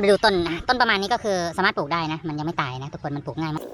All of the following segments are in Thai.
ไปดูต้นนะต้นประมาณนี้ก็คือสามารถปลูกได้นะ มันยังไม่ตายนะทุกคนมันปลูกง่ายมาก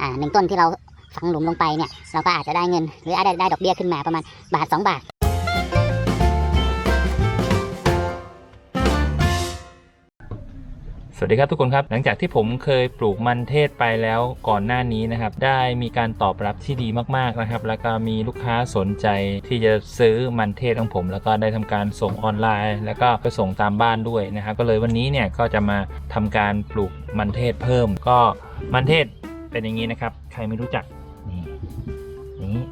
อ่าหนึ่งต้นที่เราฝังหลุมลงไปเนี่ย เราก็อาจจะได้เงิน หรืออาจจะได้ดอกเบี้ยขึ้นมาประมาณบาทสองบาท สวัสดีครับทุกคนครับ หลังจากที่ผมเคยปลูกมันเทศไปแล้วก่อนหน้านี้นะครับ ได้มีการตอบรับที่ดีมากๆนะครับ แล้วก็มีลูกค้าสนใจที่จะซื้อมันเทศของผม แล้วก็ได้ทำการส่งออนไลน์ แล้วก็ไปส่งตามบ้านด้วยนะครับ ก็เลยวันนี้เนี่ยก็จะมาทำการปลูกมันเทศเพิ่ม ก็มันเทศเป็นอย่างนี้นะครับ ใครไม่รู้จักนี่นี้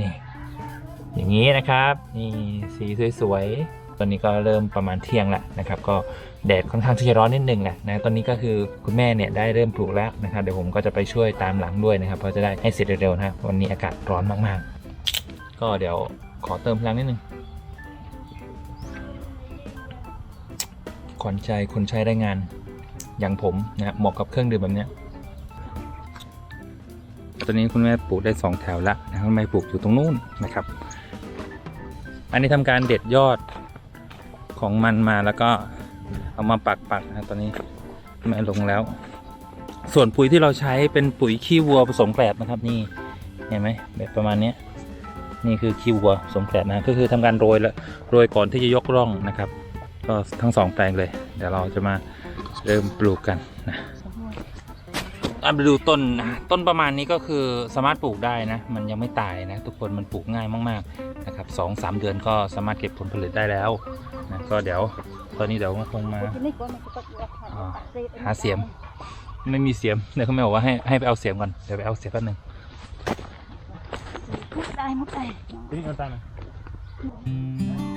นี่ อย่างนี้นะครับ นี่สีสวยๆ ตอนนี้ก็เริ่มประมาณเที่ยงแล้วนะครับ ก็แดดค่อนข้างที่จะร้อนนิดนึงแหละนะตอนนี้ก็คือคุณแม่เนี่ยได้เริ่มปลูกแล้วนะครับเดี๋ยวผมก็จะไปช่วยตามหลังด้วยนะครับเพราะจะได้ให้เสร็จเร็วๆนะครับวันนี้อากาศร้อนมากๆ ก็เดี๋ยวขอเติมพลังนิดนึงขวัญใจคนใช้ได้งานอย่างผมนะเหมาะกับเครื่องดื่มแบบนี้ตอนนี้คุณแม่ปลูกได้สองแถวละนะคุณแม่ปลูกอยู่ตรงนู้นนะครับ อันนี้ทำการเด็ดยอด ของมันมาแล้วก็เอามาปักปักนะตอนนี้แม่ลงแล้ว ส่วนปุ๋ยที่เราใช้เป็นปุ๋ยขี้วัวผสมแกลบนะครับนี่เห็นไหมแบบประมาณนี้นี่คือขี้วัวผสมแกลบนะก็คือทำการโรยแล้วโรยก่อนที่จะยกร่องนะครับ ก็ทั้งสองแปลงเลย เดี๋ยวเราจะมาเริ่มปลูกกันนะอันไปดูต้นนะต้นประมาณนี้ก็คือสามารถปลูกได้นะ มันยังไม่ตายนะ ทุกคนมันปลูกง่ายมาก ๆ นะครับสองสามเดือนก็สามารถเก็บผลผลิตได้แล้ว ก็เดี๋ยวตอนนี้เดี๋ยวคงมาอ่าหาเสียม ไม่มีเสียมเดี๋ยวเขาไม่บอกว่าให้ให้ไปเอาเสียมก่อนเดี๋ยวไปเอาเสียมแป๊บหนึงมุดได้มุดได้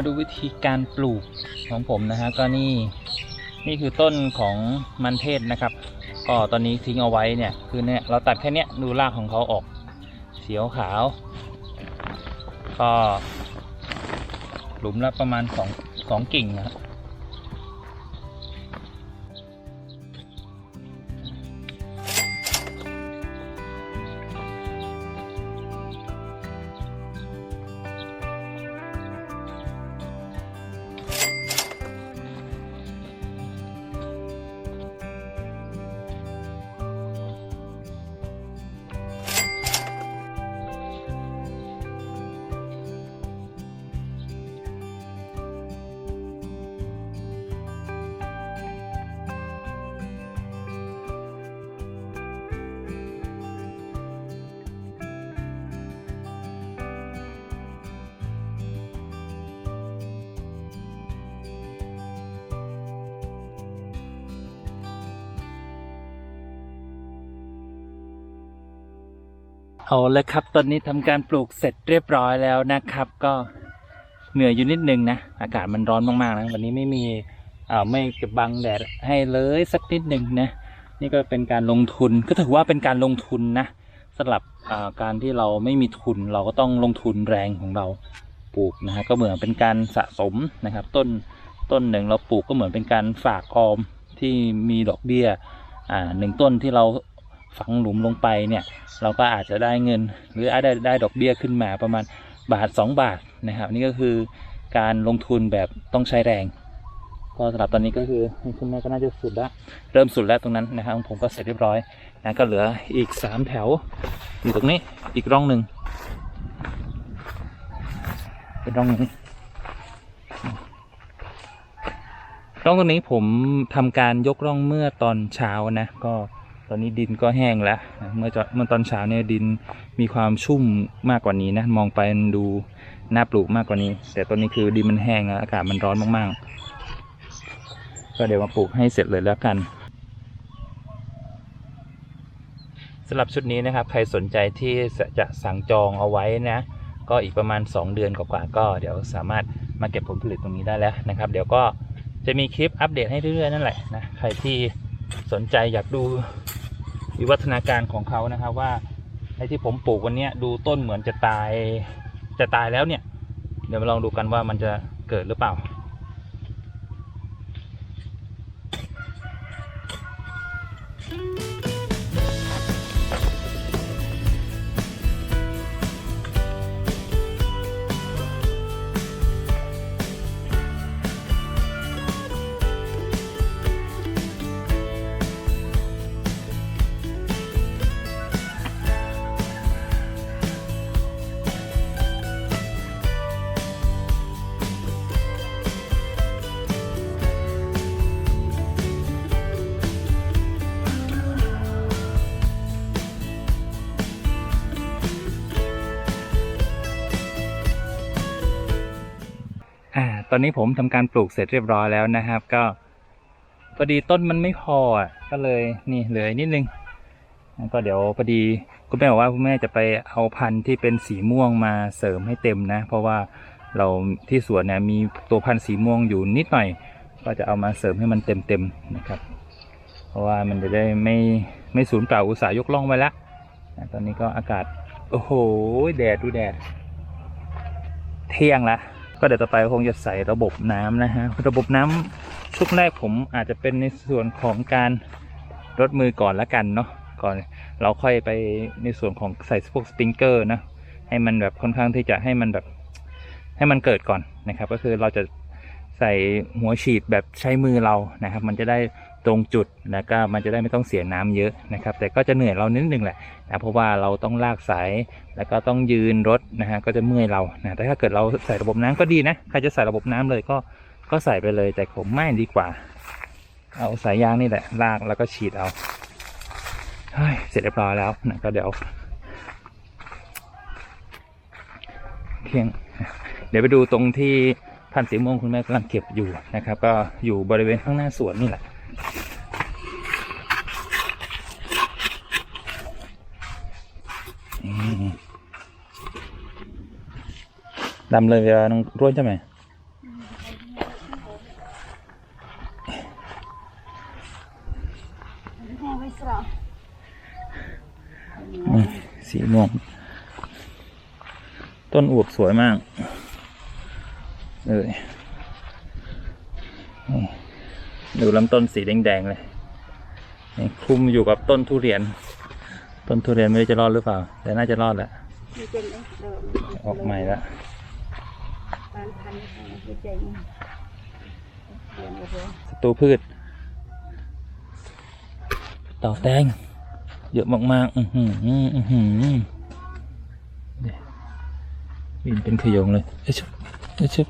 ยเดี๋ยวมาดูวิธีการปลูกของผมนะฮะก็นี่นี่คือต้นของมันเทศนะครับ ก็ตอนนี้ทิ้งเอาไว้เนี่ยคือเนี่ยเราตัดแค่เนี้ยดูรากของเขาออกเสียวขาว ก็หลุมละประมาณสองสองกิ่งนะครับ เอาเลยครับ ตอนนี้ทำการปลูกเสร็จเรียบร้อยแล้วนะครับ ก็เหนื่อยอยู่นิดนึงนะ อากาศมันร้อนมากๆนะ วันนี้ไม่มีอ่าไม่จะบังแดดให้เลยสักนิดหนึ่งนะ นี่ก็เป็นการลงทุน ก็ถือว่าเป็นการลงทุนนะสำหรับการที่เราไม่มีทุนเราก็ต้องลงทุนแรงของเราปลูกนะฮะก็เหมือนเป็นการสะสมนะครับ ต้นต้นหนึ่งเราปลูกก็เหมือนเป็นการฝากออมที่มีดอกเบี้ยอ่าหนึ่งต้นที่เรา ฝังหลุมลงไปเนี่ย เราก็อาจจะได้เงิน หรืออาจจะได้ดอกเบี้ยขึ้นมาประมาณบาท 2 บาทนะครับ นี่ก็คือการลงทุนแบบต้องใช้แรง ก็สำหรับตอนนี้ก็คือคุณแม่ก็น่าจะสุดแล้วเริ่มสุดแล้วตรงนั้นนะครับผมก็เสร็จเรียบร้อยนะก็เหลืออีกสามแถวอยู่ตรงนี้อีกร่องหนึ่งเป็นร่องนี้ร่องตรงนี้ผมทำการยกร่องเมื่อตอนเช้านะก็ ตอนนี้ดินก็แห้งแล้ว เมื่อเมื่อตอนเช้าเนี่ยดินมีความชุ่มมากกว่านี้นะ มองไปดูน่าปลูกมากกว่านี้ แต่ตอนนี้คือดินมันแห้งแล้วอากาศมันร้อนมากๆ ก็เดี๋ยวมาปลูกให้เสร็จเลยแล้วกันสำหรับชุดนี้นะครับ ใครสนใจที่จะสั่งจองเอาไว้นะ ก็อีกประมาณ 2 เดือนกว่าๆก็เดี๋ยวสามารถมาเก็บผลผลิตตรงนี้ได้แล้วนะครับ เดี๋ยวก็จะมีคลิปอัปเดตให้เรื่อยๆนั่นแหละนะ ใครที่ สนใจอยากดูวิวัฒนาการของเขานะครับ ว่าไอ้ที่ผมปลูกวันนี้ดูต้นเหมือนจะตายจะตายแล้วเนี่ย เดี๋ยวมาลองดูกันว่ามันจะเกิดหรือเปล่า อ่า ตอนนี้ผมทำการปลูกเสร็จเรียบร้อยแล้วนะครับ ก็พอดีต้นมันไม่พอก็เลยนี่เหลือนิดนึงก็เดี๋ยวพอดีคุณแม่บอกว่าคุณแม่จะไปเอาพันธุ์ที่เป็นสีม่วงมาเสริมให้เต็มนะ เพราะว่าเราที่สวนเนี่ยมีตัวพันธุ์สีม่วงอยู่นิดหน่อย ก็จะเอามาเสริมให้มันเต็มเต็มๆนะครับ เพราะว่ามันจะได้ไม่ไม่สูญเปล่าอุตสาหยกล่องไว้ละนะตอนนี้ก็อากาศ โอ้โห แดดดูแดด เที่ยงละ ก็เดี๋ยวต่อไปคงจะใส่ระบบน้ำนะฮะระบบน้ำชุดแรกผมอาจจะเป็นในส่วนของการรดมือก่อนละกันเนาะก่อนเราค่อยไปในส่วนของใส่พวกสปริงเกอร์นะให้มันแบบค่อนข้างที่จะให้มันแบบให้มันเกิดก่อนนะครับ ก็คือเราจะใส่หัวฉีดแบบใช้มือเรานะครับ มันจะได้ ตรงจุดแล้วก็มันจะได้ไม่ต้องเสียน้ำเยอะนะครับ แต่ก็จะเหนื่อยเรานิดนึงแหละนะเพราะว่าเราต้องลากสายแล้วก็ต้องยืนรถนะฮะก็จะเมื่อยเรานะแต่ถ้าเกิดเราใส่ระบบน้ำก็ดีนะใครจะใส่ระบบน้ำเลยก็ก็ใส่ไปเลยแต่ผมไม่ดีกว่า เอาสายยางนี่แหละลากแล้วก็ฉีดเอาเฮ้ยเสร็จเรียบร้อยแล้วนะก็เดี๋ยวเที่ยงเดี๋ยวไปดูตรงที่พันธ์สีม่วงคุณแม่กำลังเก็บอยู่นะครับ ก็อยู่บริเวณข้างหน้าสวนนี่แหละ ดำเลยเวลาน้องร่วนใช่ไหมอืมสีม่วงต้นอวบสวยมากเลยนี่ ดูลำต้นสีแดงๆเลยคลุมอยู่กับต้นทุเรียน ต้นทุเรียนไม่รู้จะรอดหรือเปล่า แต่น่าจะรอดแหละออกใหม่ละบ้านพันธุ์ไม่เจ๋งเรียนกันเลยศัตรูพืชเต่าแตงเยอะมากๆ อือหืออือหือบินเป็นขยงเลยเอ้ยชุบเอ้ยชุบ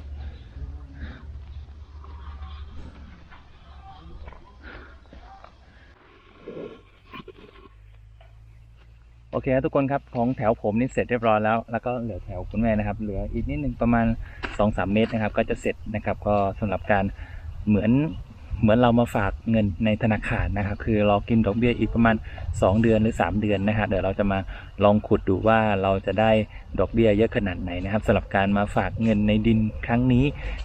เคครับทุกคนครับของแถวผมนี่เสร็จเรียบร้อยแล้ว แล้วก็เหลือแถวคุณแม่นะครับ เหลืออีกนิดนึงประมาณ2-3เมตรนะครับ ก็จะเสร็จนะครับ ก็สำหรับการเหมือน เหมือนเรามาฝากเงินในธนาคารนะครับ คือเรากินดอกเบี้ยอีกประมาณ 2 เดือนหรือ 3 เดือนนะครับเดี๋ยวเราจะมาลองขุดดูว่าเราจะได้ดอกเบี้ยเยอะขนาดไหนนะครับสำหรับการมาฝากเงินในดินครั้งนี้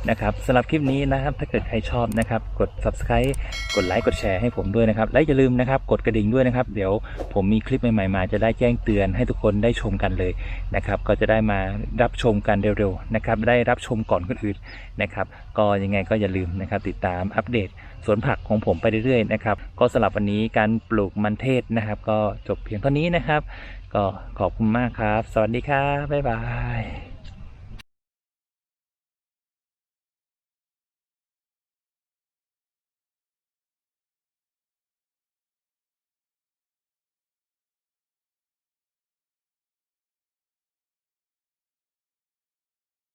นะครับสำหรับคลิปนี้นะครับ ถ้าเกิดใครชอบนะครับ กด subscribe กดไลค์กดแชร์ให้ผมด้วยนะครับ และอย่าลืมนะครับกดกระดิ่งด้วยนะครับ เดี๋ยวผมมีคลิปใหม่ๆมาจะได้แจ้งเตือนให้ทุกคนได้ชมกันเลยนะครับ ก็จะได้มารับชมกันเร็วๆนะครับ ได้รับชมก่อนคนอื่นนะครับ ก็ยังไงก็อย่าลืมนะครับ ติดตามอัปเดต สวนผักของผมไปเรื่อยๆนะครับ ก็สำหรับวันนี้การปลูกมันเทศนะครับ ก็จบเพียงเท่านี้นะครับ ก็ขอบคุณมากครับ สวัสดีครับบ๊ายบาย